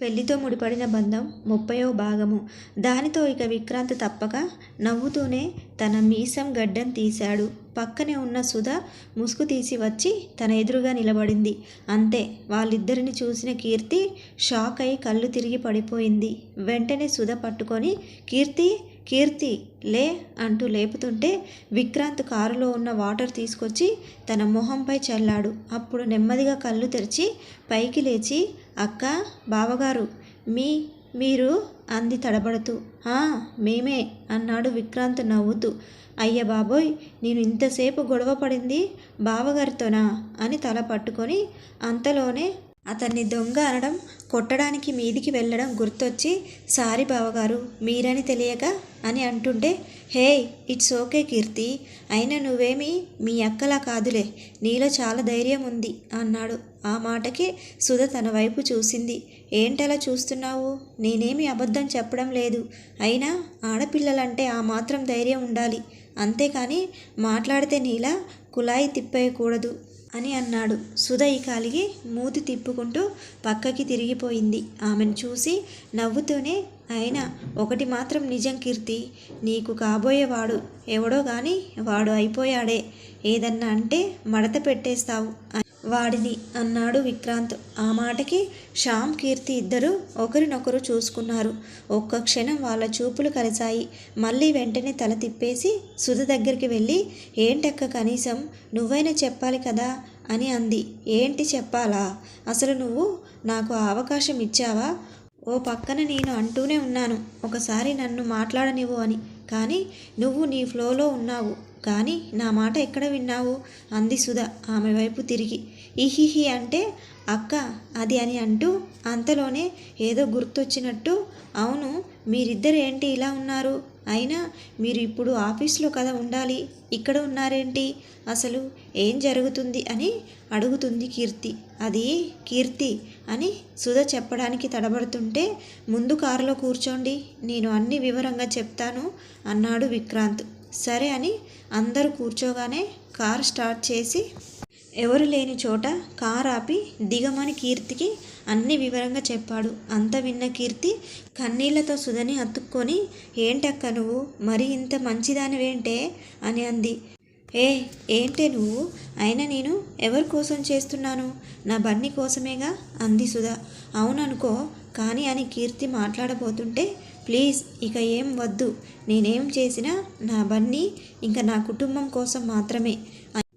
పెళ్ళితో ముడిపడిన బంధం ముప్పయో భాగము. దానితో ఇక విక్రాంత్ తప్పక నవ్వుతూనే తన మీసం గడ్డం తీశాడు. పక్కనే ఉన్న సుధ ముసుగు తీసి వచ్చి తన ఎదురుగా నిలబడింది. అంతే వాళ్ళిద్దరిని చూసిన కీర్తి షాక్ అయి కళ్ళు తిరిగి పడిపోయింది. వెంటనే సుధ పట్టుకొని కీర్తి కీర్తి లే అంటూ లేపుతుంటే విక్రాంత్ కారులో ఉన్న వాటర్ తీసుకొచ్చి తన మొహంపై చల్లాడు. అప్పుడు నెమ్మదిగా కళ్ళు తెరిచి పైకి లేచి అక్క బావగారు మీ మీరు అంది తడబడుతూ. "ఆ, మేమే అన్నాడు విక్రాంత్ నవ్వుతూ. అయ్య బాబోయ్ నేను ఇంతసేపు గొడవ పడింది బావగారితోనా? అని తల పట్టుకొని అంతలోనే అతన్ని దొంగ అనడం కొట్టడానికి మీదికి వెళ్ళడం గుర్తొచ్చి సారీ బావగారు మీరని తెలియక అని అంటుంటే హే ఇట్స్ ఓకే కీర్తి అయినా నువ్వేమి మీ అక్కలా కాదులే నీలో చాలా ధైర్యం ఉంది అన్నాడు. ఆ మాటకి సుధ తన వైపు చూసింది. ఏంటలా చూస్తున్నావు? నేనేమి అబద్ధం చెప్పడం లేదు. అయినా ఆడపిల్లలంటే ఆ మాత్రం ధైర్యం ఉండాలి. అంతేకాని మాట్లాడితే నీలా కులాయి తిప్పేయకూడదు. అని అన్నాడు. సుధ ఈ కాలిగి మూతి తిప్పుకుంటూ పక్కకి తిరిగిపోయింది. ఆమెను చూసి నవ్వుతూనే అయినా ఒకటి మాత్రం నిజం కీర్తి నీకు కాబోయేవాడు ఎవడో కానీ వాడు అయిపోయాడే. ఏదన్నా అంటే మడత పెట్టేస్తావు వాడిది వాడిని అన్నాడు విక్రాంత్. ఆ మాటకి శ్యామ్ కీర్తి ఇద్దరు ఒకరినొకరు చూసుకున్నారు. ఒక్క క్షణం వాళ్ళ చూపులు కలిశాయి. మళ్ళీ వెంటనే తల తిప్పేసి సుధ దగ్గరికి వెళ్ళి ఏంటక్క కనీసం నువ్వైనా చెప్పాలి కదా? అని అంది. ఏంటి చెప్పాలా? అసలు నువ్వు నాకు ఆ అవకాశం ఇచ్చావా? ఓ పక్కన నేను అంటూనే ఉన్నాను. ఒకసారి నన్ను మాట్లాడనివ్వు అని. కానీ నువ్వు నీ ఫ్లోలో ఉన్నావు. కానీ నా మాట ఎక్కడ విన్నావు? అంది సుధ ఆమె వైపు తిరిగి. ఇహిహి అంటే అక్క అది అని అంటూ అంతలోనే ఏదో గుర్తొచ్చినట్టు అవును మీరిద్దరు ఏంటి ఇలా ఉన్నారు? అయినా మీరు ఇప్పుడు ఆఫీస్లో కదా ఉండాలి? ఇక్కడ ఉన్నారేంటి? అసలు ఏం జరుగుతుంది అని అడుగుతుంది కీర్తి. అది కీర్తి అని సుధ చెప్పడానికి తడబడుతుంటే ముందు కారులో కూర్చోండి నేను అన్ని వివరంగా చెప్తాను అన్నాడు విక్రాంత్. సరే అని అందరూ కూర్చోగానే కార్ స్టార్ట్ చేసి ఎవరు లేని చోట కార్ ఆపి దిగమని కీర్తికి అన్ని వివరంగా చెప్పాడు. అంత విన్న కీర్తి కన్నీళ్ళతో సుధని అతుక్కొని ఏంటక్క నువ్వు? మరి ఇంత మంచిదానివేంటే? అని అంది. ఏ ఏంటే నువ్వు? అయినా నేను ఎవరి కోసం చేస్తున్నాను? నా బన్నీ కోసమేగా? అంది సుధా. అవుననుకో కానీ అని కీర్తి మాట్లాడబోతుంటే ప్లీజ్ ఇక ఏం వద్దు. నేనేం చేసినా నా బన్నీ ఇంకా నా కుటుంబం కోసం మాత్రమే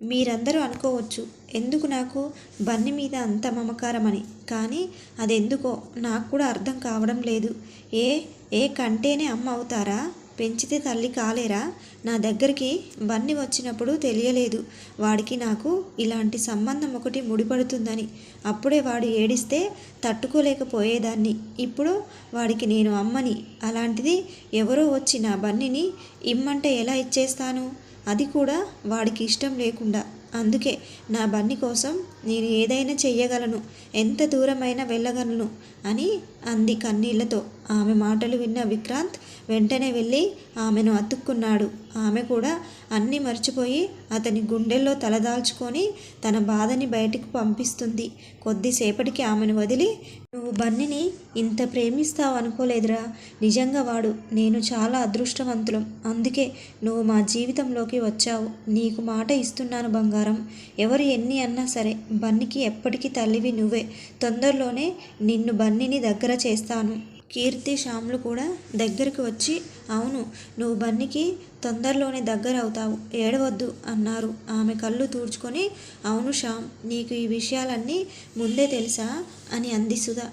మీరందరూ అనుకోవచ్చు. ఎందుకు నాకు బన్ని మీద అంత మమకారం అని కానీ అదెందుకో? నాకు కూడా అర్థం కావడం లేదు. ఏ ఏ కంటేనే అమ్మ అవుతారా? పెంచితే తల్లి కాలేరా? నా దగ్గరికి బన్ని వచ్చినప్పుడు తెలియలేదు. వాడికి నాకు ఇలాంటి సంబంధం ఒకటి ముడిపడుతుందని. అప్పుడే వాడు ఏడిస్తే తట్టుకోలేకపోయేదాన్ని. ఇప్పుడు వాడికి నేను అమ్మని. అలాంటిది ఎవరో వచ్చి నా బన్నిని ఇమ్మంటే ఎలా ఇచ్చేస్తాను? అది కూడా వాడికి ఇష్టం లేకుండా. అందుకే నా బన్ని కోసం నేను ఏదైనా చెయ్యగలను ఎంత దూరమైనా వెళ్ళగలను అని అంది కన్నీళ్ళతో. ఆమె మాటలు విన్న విక్రాంత్ వెంటనే వెళ్ళి ఆమెను అతుక్కున్నాడు. ఆమె కూడా అన్నీ మర్చిపోయి అతని గుండెల్లో తలదాల్చుకొని తన బాధని బయటికి పంపిస్తుంది. కొద్దిసేపటికి ఆమెను వదిలి నువ్వు బన్నిని ఇంత ప్రేమిస్తావు అనుకోలేదురా. నిజంగా వాడు నేను చాలా అదృష్టవంతులం. అందుకే నువ్వు మా జీవితంలోకి వచ్చావు. నీకు మాట ఇస్తున్నాను బంగారం. ఎవరు ఎన్ని అన్నా సరే బన్నికి ఎప్పటికీ తల్లివి నువ్వే. తొందరలోనే నిన్ను బన్నిని దగ్గర చేస్తాను. కీర్తి శ్యామ్లు కూడా దగ్గరికి వచ్చి అవును నువ్వు బన్నికి తొందరలోనే దగ్గర అవుతావు. ఏడవద్దు అన్నారు. ఆమె కళ్ళు తూడ్చుకొని అవును శ్యామ్ నీకు ఈ విషయాలన్నీ ముందే తెలుసా అని అంది సుధా.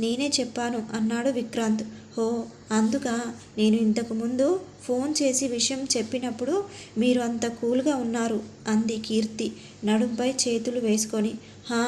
నేనే చెప్పాను అన్నాడు విక్రాంత్. హో అందుక నేను ఇంతకుముందు ఫోన్ చేసి విషయం చెప్పినప్పుడు మీరు అంత కూల్గా ఉన్నారు అంది కీర్తి నడుంపై చేతులు వేసుకొని. హా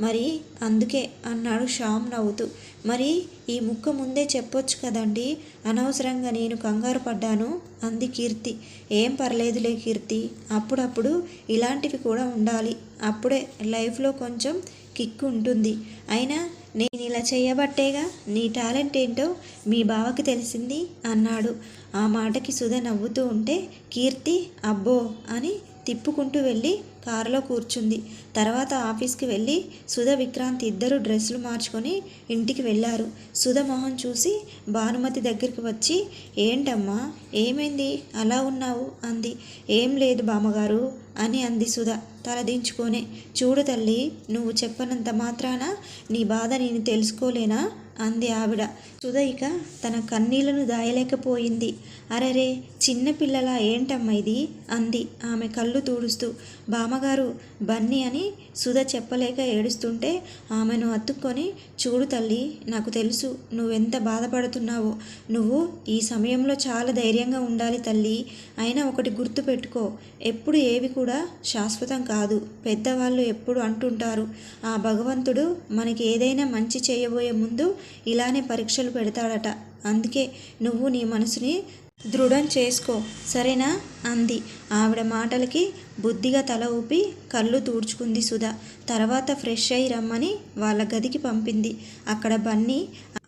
మరి అందుకే అన్నాడు శ్యామ్ నవ్వుతూ. మరి ఈ ముక్క ముందే చెప్పొచ్చు కదండి అనవసరంగా నేను కంగారు పడ్డాను అంది కీర్తి. ఏం పర్లేదులే కీర్తి అప్పుడప్పుడు ఇలాంటివి కూడా ఉండాలి అప్పుడే లైఫ్లో కొంచెం కిక్ ఉంటుంది అయినా నేను ఇలా చేయబట్టేగా? నీ టాలెంట్ ఏంటో మీ బావకి తెలిసింది అన్నాడు. ఆ మాటకి సుధ నవ్వుతూ ఉంటే కీర్తి అబ్బో అని తిప్పుకుంటూ వెళ్ళి కారులో కూర్చుంది. తర్వాత ఆఫీస్కి వెళ్ళి సుధ విక్రాంత్ ఇద్దరు డ్రెస్సులు మార్చుకొని ఇంటికి వెళ్ళారు. సుధ మొహం చూసి భానుమతి దగ్గరికి వచ్చి ఏంటమ్మా ఏమైంది? అలా ఉన్నావు? అంది. ఏం లేదు బామ్మగారు అని అంది సుధ తలదించుకొనే. చూడు తల్లి నువ్వు చెప్పనంత మాత్రాన నీ బాధ నేను తెలుసుకోలేనా? అంది ఆవిడ. సుధ ఇక తన కన్నీళ్ళను దాయలేకపోయింది. అరెరే చిన్నపిల్లలా ఏంటమ్మా ఇది? అంది. ఆమె కళ్ళు తుడుస్తూ. బామ్మగారు బన్నీ అని సుధ చెప్పలేక ఏడుస్తుంటే ఆమెను అత్తుక్కొని చూడు తల్లి నాకు తెలుసు నువ్వెంత బాధపడుతున్నావో. నువ్వు ఈ సమయంలో చాలా ధైర్యంగా ఉండాలి తల్లి. అయినా ఒకటి గుర్తు పెట్టుకో. ఎప్పుడు ఏవి కూడా శాశ్వతం కాదు. పెద్దవాళ్ళు ఎప్పుడు అంటుంటారు ఆ భగవంతుడు మనకి ఏదైనా మంచి చేయబోయే ముందు ఇలానే పరీక్షలు పెడతాడట. అందుకే నువ్వు నీ మనసుని దృఢం చేసుకో. సరేనా? అంది. ఆవిడ మాటలకి బుద్ధిగా తల ఊపి కళ్ళు తూడ్చుకుంది సుధా. తర్వాత ఫ్రెష్ అయి రమ్మని వాళ్ళ గదికి పంపింది. అక్కడ బన్నీ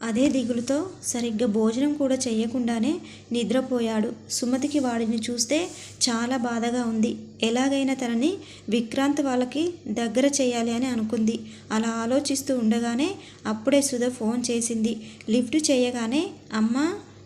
అదే దిగులుతో సరిగ్గా భోజనం కూడా చేయకుండానే నిద్రపోయాడు. సుమతికి వాడిని చూస్తే చాలా బాధగా ఉంది. ఎలాగైనా తనని విక్రాంత్ వాళ్ళకి దగ్గర చేయాలి అని అనుకుంది. అలా ఆలోచిస్తూ ఉండగానే అప్పుడే సుధ ఫోన్ చేసింది. లిఫ్ట్ చేయగానే అమ్మ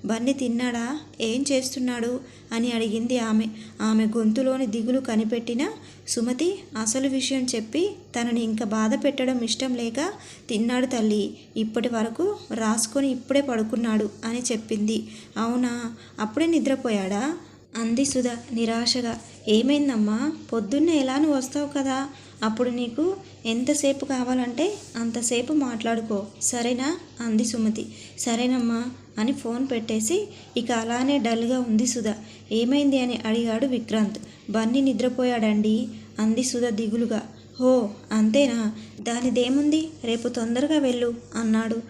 బన్నీ తిన్నాడా? ఏం చేస్తున్నాడు అని అడిగింది ఆమె. ఆమె గొంతులోని దిగులు కనిపెట్టిన సుమతి అసలు విషయం చెప్పి తనని ఇంకా బాధ పెట్టడం ఇష్టం లేక తిన్నాడు తల్లి ఇప్పటి వరకు రాసుకొని ఇప్పుడే పడుకున్నాడు అని చెప్పింది. అవునా? అప్పుడే నిద్రపోయాడా అంది సుధ నిరాశగా. ఏమైందమ్మా? పొద్దున్నే ఎలా నువ్వు వస్తావు కదా? అప్పుడు నీకు ఎంతసేపు కావాలంటే అంతసేపు మాట్లాడుకో. సరేనా అంది సుమతి. సరేనమ్మా. అని ఫోన్ పెట్టేసి ఇక అలానే డల్గా ఉంది సుధ. ఏమైంది? అని అడిగాడు విక్రాంత్. బన్నీ నిద్రపోయాడండి అంది సుధ దిగులుగా. హో అంతేనా? దానిదేముంది? రేపు తొందరగా వెళ్ళు అన్నాడు.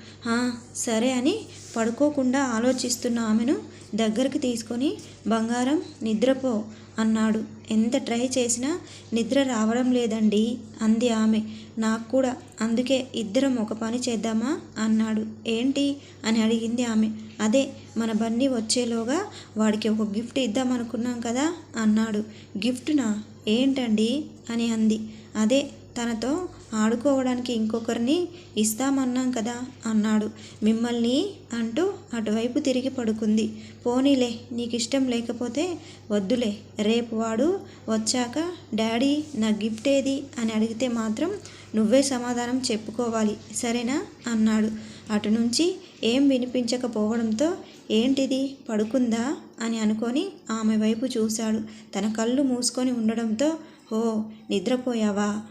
సరే అని పడుకోకుండా ఆలోచిస్తున్న ఆమెను దగ్గరికి తీసుకొని బంగారం నిద్రపో అన్నాడు. ఎంత ట్రై చేసినా నిద్ర రావడం లేదండి అంది ఆమె. నాకు కూడా. అందుకే ఇద్దరం ఒక పని చేద్దామా? అన్నాడు. ఏంటి? అని అడిగింది ఆమె. అదే మన బన్నీ వచ్చేలోగా వాడికి ఒక గిఫ్ట్ ఇద్దామనుకున్నాం కదా? అన్నాడు. గిఫ్ట్నా? ఏంటండి? అని అంది. అదే తనతో ఆడుకోవడానికి ఇంకొకరిని ఇస్తామన్నాం కదా అన్నాడు. మిమ్మల్ని అంటూ అటువైపు తిరిగి పడుకుంది. పోనీలే నీకు ఇష్టం లేకపోతే వద్దులే. రేపు వాడు వచ్చాక డాడీ నా గిఫ్ట్ ఏది అని అడిగితే మాత్రం నువ్వే సమాధానం చెప్పుకోవాలి సరేనా? అన్నాడు. అటు నుంచి ఏం వినిపించకపోవడంతో ఏంటిది పడుకుందా అని అనుకొని ఆమె వైపు చూశాడు. తన కళ్ళు మూసుకొని ఉండడంతో ఓ నిద్రపోయావా?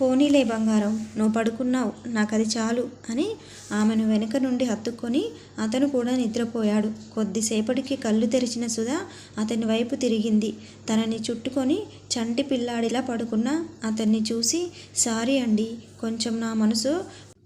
పోనీలే బంగారం నువ్వు పడుకున్నావు నాకు అది చాలు అని ఆమెను వెనుక నుండి హత్తుకొని అతను కూడా నిద్రపోయాడు. కొద్దిసేపటికి కళ్ళు తెరిచిన సుధా అతని వైపు తిరిగింది. తనని చుట్టుకొని చంటి పిల్లాడిలా పడుకున్న అతన్ని చూసి సారీ అండి కొంచెం నా మనసు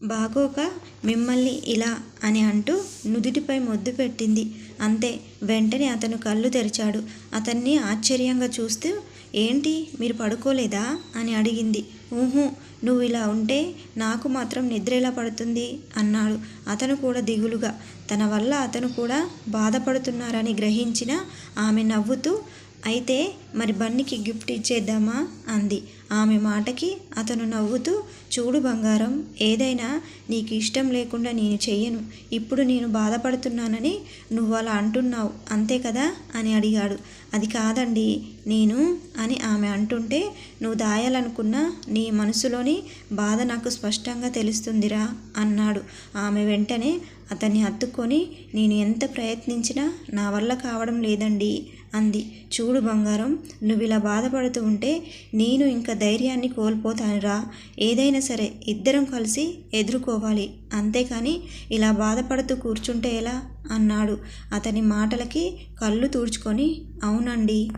బాగోక మిమ్మల్ని ఇలా అని అంటూ నుదుటిపై మొద్దు పెట్టింది. అంతే వెంటనే అతను కళ్ళు తెరిచాడు. అతన్ని ఆశ్చర్యంగా చూస్తూ ఏంటి మీరు పడుకోలేదా? అని అడిగింది. ఊహు నువ్వు ఇలా ఉంటే నాకు మాత్రం నిద్ర ఎలా పడుతుంది? అన్నాడు. అతను కూడా దిగులుగా. తన వల్ల అతను కూడా బాధపడుతున్నారని గ్రహించిన ఆమె నవ్వుతూ అయితే మరి బన్నీకి గిఫ్ట్ ఇచ్చేద్దామా? అంది. ఆమె మాటకి అతను నవ్వుతూ చూడు బంగారం ఏదైనా నీకు ఇష్టం లేకుండా నేను చెయ్యను. ఇప్పుడు నేను బాధపడుతున్నానని నువ్వు అలా అంటున్నావు అంతే కదా? అని అడిగాడు. అది కాదండి నేను అని ఆమె అంటుంటే నువ్వు దాయాలనుకున్న నీ మనసులోని బాధ నాకు స్పష్టంగా తెలుస్తుందిరా అన్నాడు. ఆమె వెంటనే అతన్ని హత్తుకొని నేను ఎంత ప్రయత్నించినా నా వల్ల కావడం లేదండి అంది. చూడు బంగారం నువ్వు ఇలా బాధపడుతూ ఉంటే నేను ఇంకా ధైర్యాన్ని కోల్పోతానురా. ఏదైనా సరే ఇద్దరం కలిసి ఎదుర్కోవాలి. అంతేకాని ఇలా బాధపడుతూ కూర్చుంటే ఎలా? అన్నాడు. అతని మాటలకి కళ్ళు తుడుచుకొని అవునండి.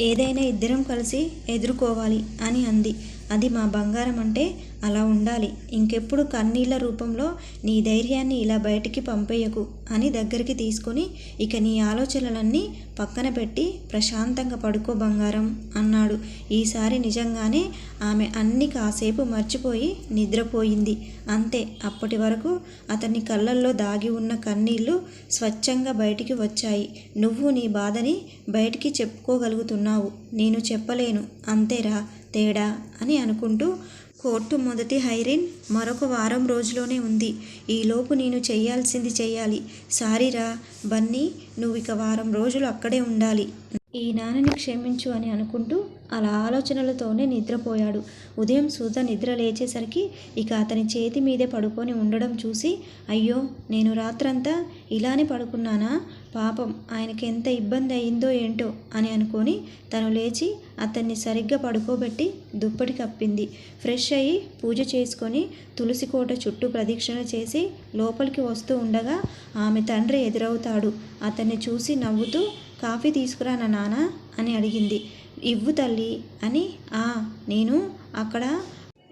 ఏదైనా ఇద్దరం కలిసి ఎదుర్కోవాలి అని అంది. అది మా బంగారం అంటే అలా ఉండాలి. ఇంకెప్పుడు కన్నీళ్ళ రూపంలో నీ ధైర్యాన్ని ఇలా బయటికి పంపేయకు అని దగ్గరికి తీసుకొని ఇక నీ ఆలోచనలన్నీ పక్కన పెట్టి ప్రశాంతంగా పడుకో బంగారం అన్నాడు. ఈసారి నిజంగానే ఆమె అన్ని కాసేపు మర్చిపోయి నిద్రపోయింది. అంతే అప్పటి వరకు అతని కళ్ళల్లో దాగి ఉన్న కన్నీళ్ళు స్వచ్ఛంగా బయటికి వచ్చాయి. నువ్వు నీ బాధని బయటికి చెప్పుకోగలుగుతున్నావు. నేను చెప్పలేను. అంతేరా తేడా అని అనుకుంటూ కోర్టు మొదటి హైరిన్ మరొక వారం రోజులోనే ఉంది. ఈలోపు నేను చేయాల్సింది చేయాలి. సారీరా బన్నీ నువ్వు ఇక వారం రోజులు అక్కడే ఉండాలి. ఈ నాన్నని క్షమించు అని అనుకుంటూ అలా ఆలోచనలతోనే నిద్రపోయాడు. ఉదయం సుధ నిద్ర లేచేసరికి ఇక అతని చేతి మీదే పడుకొని ఉండడం చూసి అయ్యో నేను రాత్రంతా ఇలానే పడుకున్నానా? పాపం ఆయనకి ఎంత ఇబ్బంది అయిందో ఏంటో అని అనుకొని తను లేచి అతన్ని సరిగ్గా పడుకోబెట్టి దుప్పటి కప్పింది. ఫ్రెష్ అయ్యి పూజ చేసుకొని తులసి కోట చుట్టూ ప్రదక్షిణ చేసి లోపలికి వస్తూ ఉండగా ఆమె తండ్రి ఎదురవుతాడు. అతన్ని చూసి నవ్వుతూ కాఫీ తీసుకురా నా నాన్న అని అడిగింది. ఇవ్వు తల్లి అని ఆ నేను అక్కడ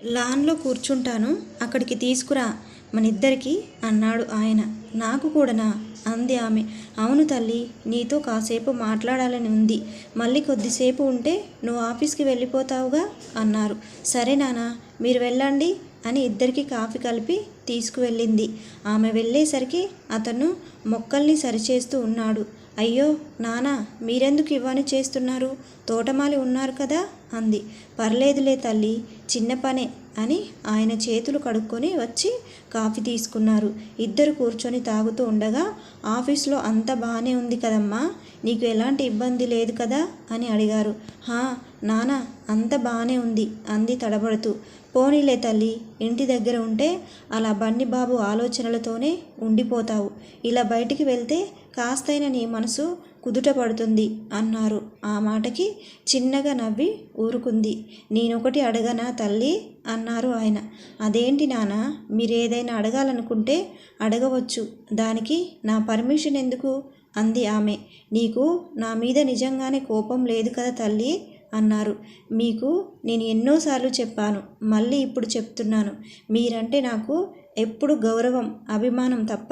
లాన్లో కూర్చుంటాను అక్కడికి తీసుకురా మనిద్దరికి అన్నాడు ఆయన. నాకు కూడానా? అంది ఆమె. అవును తల్లి నీతో కాసేపు మాట్లాడాలని ఉంది. మళ్ళీ కొద్దిసేపు ఉంటే నువ్వు ఆఫీస్కి వెళ్ళిపోతావుగా అన్నారు. సరే నాన్న మీరు వెళ్ళండి అని ఇద్దరికి కాఫీ కలిపి తీసుకువెళ్ళింది. ఆమె వెళ్ళేసరికి అతను మొక్కల్ని సరిచేస్తూ ఉన్నాడు. అయ్యో నానా మీరెందుకు ఇవ్వని చేస్తున్నారు? తోటమాలి ఉన్నారు కదా? అంది. పర్లేదులే తల్లి చిన్న పనే అని ఆయన చేతులు కడుక్కొని వచ్చి కాఫీ తీసుకున్నారు. ఇద్దరు కూర్చొని తాగుతూ ఉండగా ఆఫీస్లో అంత బాగానే ఉంది కదమ్మా నీకు ఎలాంటి ఇబ్బంది లేదు కదా? అని అడిగారు. హా నానా అంత బాగానే ఉంది అంది తడబడుతూ. పోనీలే తల్లి ఇంటి దగ్గర ఉంటే అలా బండి బాబు ఆలోచనలతోనే ఉండిపోతావు. ఇలా బయటికి వెళ్తే కాస్తైన నీ మనసు కుదుట పడుతుంది అన్నారు. ఆ మాటకి చిన్నగా నవ్వి ఊరుకుంది. నేనొకటి అడగనా తల్లి? అన్నారు ఆయన. అదేంటి నాన్న మీరేదైనా అడగాలనుకుంటే అడగవచ్చు. దానికి నా పర్మిషన్ ఎందుకు? అంది ఆమె. నీకు నా మీద నిజంగానే కోపం లేదు కదా తల్లి? అన్నారు. మీకు నేను ఎన్నోసార్లు చెప్పాను. మళ్ళీ ఇప్పుడు చెప్తున్నాను. మీరంటే నాకు ఎప్పుడు గౌరవం అభిమానం తప్ప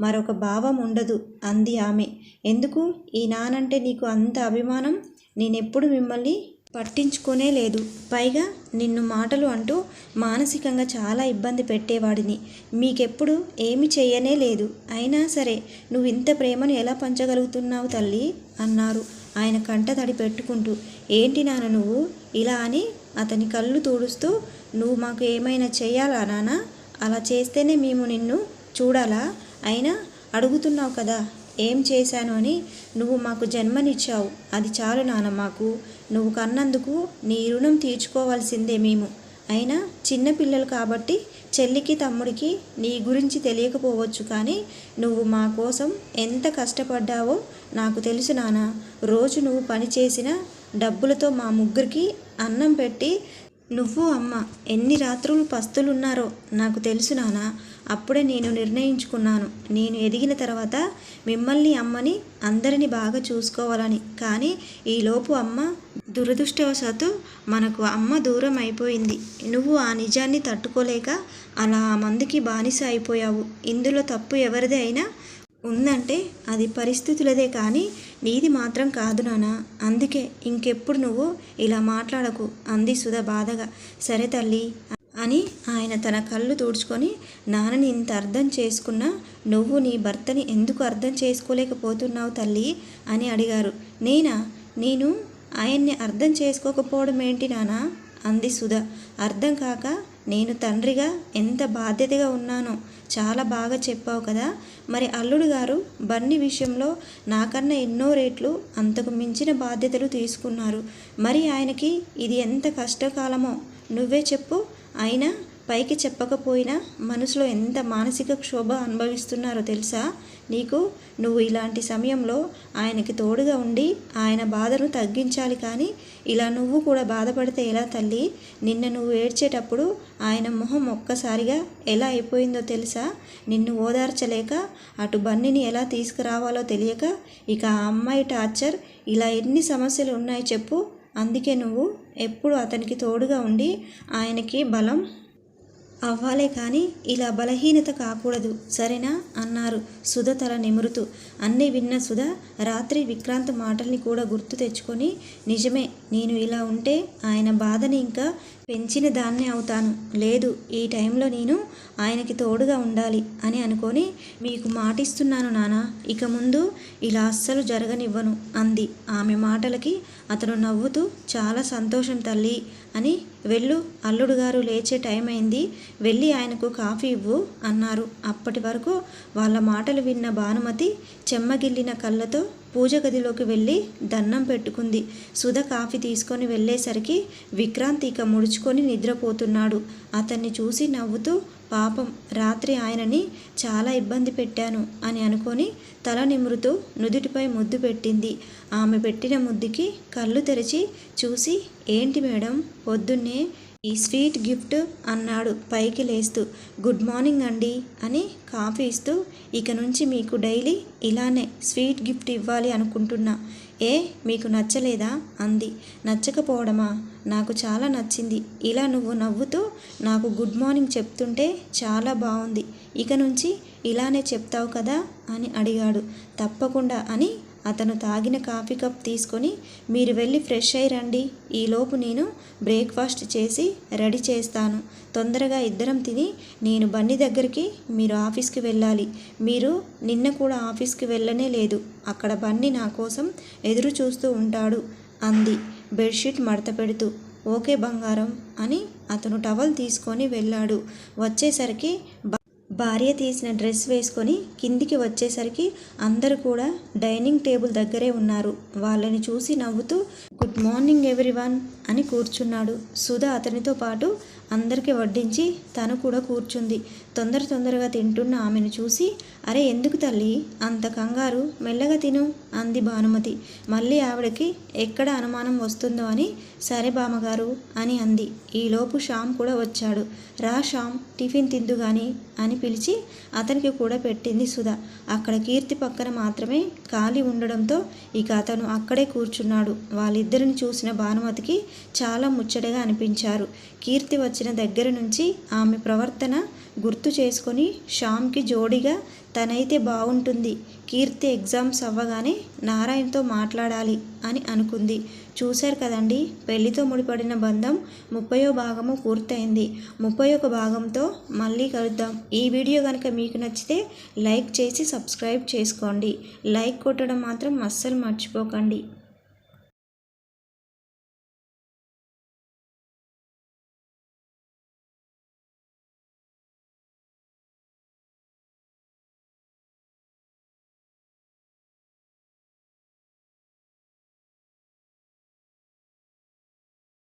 మరొక భావం ఉండదు అంది ఆమె. ఎందుకు? ఈ నానంటే నీకు అంత అభిమానం? నేనెప్పుడు మిమ్మల్ని పట్టించుకునే లేదు. పైగా నిన్ను మాటలు అంటూ మానసికంగా చాలా ఇబ్బంది పెట్టేవాడిని. మీకెప్పుడు ఏమి చేయనే లేదు. అయినా సరే నువ్వు ఇంత ప్రేమను ఎలా పంచగలుగుతున్నావు తల్లి? అన్నారు ఆయన కంట తడి పెట్టుకుంటూ. ఏంటి నాన్న నువ్వు? ఇలా అని అతని కళ్ళు తుడుస్తూ నువ్వు మాకు ఏమైనా చేయాలా నాన్న? అలా చేస్తేనే మేము నిన్ను చూడాలా? అయినా అడుగుతున్నావు కదా ఏం చేశాను అని నువ్వు మాకు జన్మనిచ్చావు. అది చాలు నాన్న మాకు. నువ్వు కన్నందుకు నీ రుణం తీర్చుకోవాల్సిందే మేము. అయినా చిన్నపిల్లలు కాబట్టి చెల్లికి తమ్ముడికి నీ గురించి తెలియకపోవచ్చు కానీ నువ్వు మా కోసం ఎంత కష్టపడ్డావో నాకు తెలుసు నాన్న. రోజు నువ్వు పని చేసిన డబ్బులతో మా ముగ్గురికి అన్నం పెట్టి నువ్వు అమ్మ ఎన్ని రాత్రులు పస్తులున్నారో నాకు తెలుసు నానా అప్పుడే నేను నిర్ణయించుకున్నాను. నేను ఎదిగిన తర్వాత మిమ్మల్ని అమ్మని అందరిని బాగా చూసుకోవాలని. కానీ ఈలోపు అమ్మ దురదృష్టవశాత్తు మనకు అమ్మ దూరం అయిపోయింది. నువ్వు ఆ నిజాన్ని తట్టుకోలేక అలా ఆ మందుకి బానిస అయిపోయావు. ఇందులో తప్పు ఎవరిదే అయినా ఉందంటే అది పరిస్థితులదే కానీ నీది మాత్రం కాదు నానా అందుకే ఇంకెప్పుడు నువ్వు ఇలా మాట్లాడకు అంది సుధ బాధగా. సరే తల్లి అని ఆయన తన కళ్ళు తుడుచుకొని నాన్నని ఇంత అర్థం చేసుకున్నా నువ్వు నీ భర్తని ఎందుకు అర్థం చేసుకోలేకపోతున్నావు తల్లి అని అడిగారు. నేనా? నేను ఆయన్ని అర్థం చేసుకోకపోవడం ఏంటి నానా? అంది సుధ. అర్థం కాక నేను తండ్రిగా ఎంత బాధ్యతగా ఉన్నానో చాలా బాగా చెప్పావు కదా. మరి అల్లుడు గారు బన్నీ విషయంలో నాకన్నా ఎన్నో రేట్లు అంతకు మించిన బాధ్యతలు తీసుకున్నారు. మరి ఆయనకి ఇది ఎంత కష్టకాలమో నువ్వే చెప్పు. అయినా పైకి చెప్పకపోయినా మనసులో ఎంత మానసిక క్షోభ అనుభవిస్తున్నారో తెలుసా? నీకు? నువ్వు ఇలాంటి సమయంలో ఆయనకి తోడుగా ఉండి ఆయన బాధను తగ్గించాలి కానీ ఇలా నువ్వు కూడా బాధపడితే ఎలా తల్లి? నిన్న నువ్వు ఏడ్చేటప్పుడు ఆయన మొహం ఒక్కసారిగా ఎలా అయిపోయిందో తెలుసా? నిన్ను ఓదార్చలేక అటు బన్నీని ఎలా తీసుకురావాలో తెలియక ఇక ఆ అమ్మాయి టార్చర్ ఇలా ఎన్ని సమస్యలు ఉన్నాయి చెప్పు. అందుకే నువ్వు ఎప్పుడు అతనికి తోడుగా ఉండి ఆయనకి బలం అవ్వాలే కానీ ఇలా బలహీనత కాకూడదు సరేనా? అన్నారు సుధ తల నిమురుతూ. అన్నీ విన్న సుధ రాత్రి విక్రాంత్ మాటల్ని కూడా గుర్తు తెచ్చుకొని నిజమే నేను ఇలా ఉంటే ఆయన బాధని ఇంకా పెంచిన దాన్నే అవుతాను. లేదు ఈ టైంలో నేను ఆయనకి తోడుగా ఉండాలి అని అనుకొని మీకు మాటిస్తున్నాను నానా. ఇక ముందు ఇలా అస్సలు జరగనివ్వను అంది. ఆమె మాటలకి అతను నవ్వుతూ చాలా సంతోషం తల్లి అని. వెళ్ళు అల్లుడు గారు లేచే టైం అయింది వెళ్ళి ఆయనకు కాఫీ ఇవ్వు అన్నారు. అప్పటి వరకు వాళ్ళ మాటలు విన్న భానుమతి చెమ్మగిల్లిన కళ్ళతో పూజ గదిలోకి వెళ్ళి దండం పెట్టుకుంది. సుధ కాఫీ తీసుకొని వెళ్ళేసరికి విక్రాంత్ ఇక ముడుచుకొని నిద్రపోతున్నాడు. అతన్ని చూసి నవ్వుతూ పాపం రాత్రి ఆయనని చాలా ఇబ్బంది పెట్టాను అని అనుకొని తల నిమురుతూ నుదుటిపై ముద్దు పెట్టింది. ఆమె పెట్టిన ముద్దుకి కళ్ళు తెరిచి చూసి ఏంటి మేడం పొద్దున్నే ఈ స్వీట్ గిఫ్ట్ అన్నాడు పైకి లేస్తూ. గుడ్ మార్నింగ్ అండి అని కాఫీ ఇస్తూ ఇక నుంచి మీకు డైలీ ఇలానే స్వీట్ గిఫ్ట్ ఇవ్వాలి అనుకుంటున్నా. ఏ మీకు నచ్చలేదా? అంది. నచ్చకపోవడమా? నాకు చాలా నచ్చింది. ఇలా నువ్వు నవ్వుతూ నాకు గుడ్ మార్నింగ్ చెప్తుంటే చాలా బాగుంది ఇక నుంచి ఇలానే చెప్తావు కదా అని అడిగాడు. తప్పకుండా అని అతను తాగిన కాఫీ కప్ తీసుకొని మీరు వెళ్ళి ఫ్రెష్ అయ్యి రండి. ఈలోపు నేను బ్రేక్ఫాస్ట్ చేసి రెడీ చేస్తాను. తొందరగా ఇద్దరం తిని నేను బండి దగ్గరికి మీరు ఆఫీస్కి వెళ్ళాలి. మీరు నిన్న కూడా ఆఫీస్కి వెళ్ళనే లేదు. అక్కడ బండి నా కోసం ఎదురు చూస్తూ ఉంటాడు అంది. బెడ్షీట్ మడత పెడుతూ ఓకే బంగారం అని అతను టవల్ తీసుకొని వెళ్ళాడు. వచ్చేసరికి బ- భార్య తీసిన డ్రెస్ వేసుకొని కిందికి వచ్చేసరికి అందరూ కూడా డైనింగ్ టేబుల్ దగ్గరే ఉన్నారు. వాళ్ళని చూసి నవ్వుతూ గుడ్ మార్నింగ్ ఎవ్రీవన్ అని కూర్చున్నాడు. సుధా అతనితో పాటు అందరికీ వడ్డించి తను కూడా కూర్చుంది. తొందర తొందరగా తింటున్న ఆమెను చూసి అరే ఎందుకు తల్లి? అంత కంగారు? మెల్లగా తిను అంది భానుమతి. మళ్ళీ ఆవిడకి ఎక్కడ అనుమానం వస్తుందో అని సరే బామ్మగారు అని అంది. ఈలోపు శ్యామ్ కూడా వచ్చాడు. రా శ్యామ్ టిఫిన్ తిందు గాని అని పిలిచి అతనికి కూడా పెట్టింది సుధా. అక్కడ కీర్తి పక్కన మాత్రమే ఖాళీ ఉండడంతో ఇక అతను అక్కడే కూర్చున్నాడు. వాళ్ళిద్దరిని చూసిన భానుమతికి చాలా ముచ్చటగా అనిపించారు. కీర్తి వచ్చిన దగ్గర నుంచి ఆమె ప్రవర్తన గుర్తు చేసుకొని శ్యామ్కి జోడిగా తనైతే బాగుంటుంది. కీర్తి ఎగ్జామ్స్ అవ్వగానే నారాయణతో మాట్లాడాలి అని అనుకుంది. చూశారు కదండి పెళ్ళితో ముడిపడిన బంధం ముప్పయో భాగము పూర్తయింది. ముప్పై ఒక భాగంతో మళ్ళీ కలుద్దాం. ఈ వీడియో కనుక మీకు నచ్చితే లైక్ చేసి సబ్స్క్రైబ్ చేసుకోండి. లైక్ కొట్టడం మాత్రం అస్సలు మర్చిపోకండి.